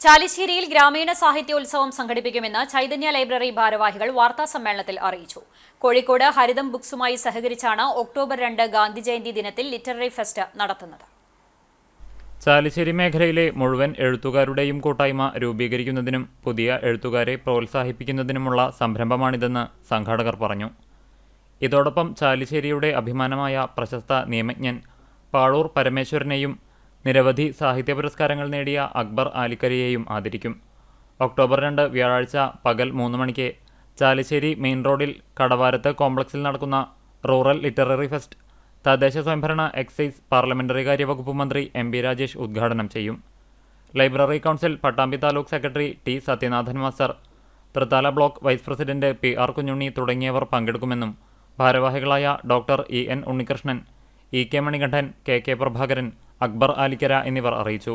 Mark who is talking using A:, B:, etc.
A: ചാലിശ്ശേരിയിൽ ഗ്രാമീണ സാഹിത്യോത്സവം സംഘടിപ്പിക്കുമെന്ന് ചൈതന്യ ലൈബ്രറി ഭാരവാഹികൾ വാർത്താ സമ്മേളനത്തിൽ അറിയിച്ചു. കോഴിക്കോട് ഹരിതം ബുക്സുമായി സഹകരിച്ചാണ് ഒക്ടോബർ രണ്ട് ഗാന്ധി ജയന്തി ദിനത്തിൽ ലിറ്റററി ഫെസ്റ്റ് നടത്തുന്നത്.
B: ചാലിശ്ശേരി മേഖലയിലെ മുഴുവൻ എഴുത്തുകാരുടെയും കൂട്ടായ്മ രൂപീകരിക്കുന്നതിനും പുതിയ എഴുത്തുകാരെ പ്രോത്സാഹിപ്പിക്കുന്നതിനുമുള്ള സംരംഭമാണിതെന്ന് സംഘാടകർ പറഞ്ഞു. ഇതോടൊപ്പം ചാലിശ്ശേരിയുടെ അഭിമാനമായ പ്രശസ്ത നിയമജ്ഞൻ പാളൂർ പരമേശ്വരനെയും നിരവധി സാഹിത്യ പുരസ്കാരങ്ങൾ നേടിയ അക്ബർ ആലിക്കരയെയും ആദരിക്കും. ഒക്ടോബർ രണ്ട് വ്യാഴാഴ്ച പകൽ മൂന്ന് മണിക്ക് ചാലിശ്ശേരി മെയിൻ റോഡിൽ കടവാരത്ത് കോംപ്ലക്സിൽ നടക്കുന്ന റൂറൽ ലിറ്റററി ഫെസ്റ്റ് തദ്ദേശ സ്വയംഭരണ എക്സൈസ് പാർലമെന്ററി കാര്യ വകുപ്പ് മന്ത്രി എം പി രാജേഷ് ഉദ്ഘാടനം ചെയ്യും. Library council Pattambi taluk secretary T Sathyanathan master Thrithala block vice president P R Kunjunni തുടങ്ങിയവർ പങ്കെടുക്കുമെന്നും ഭാരവാഹികളായ doctor E N Unnikrishnan E K Manikandan K K Prabhakaran Akbar Alikkara എന്നിവർ അറിയിച്ചു.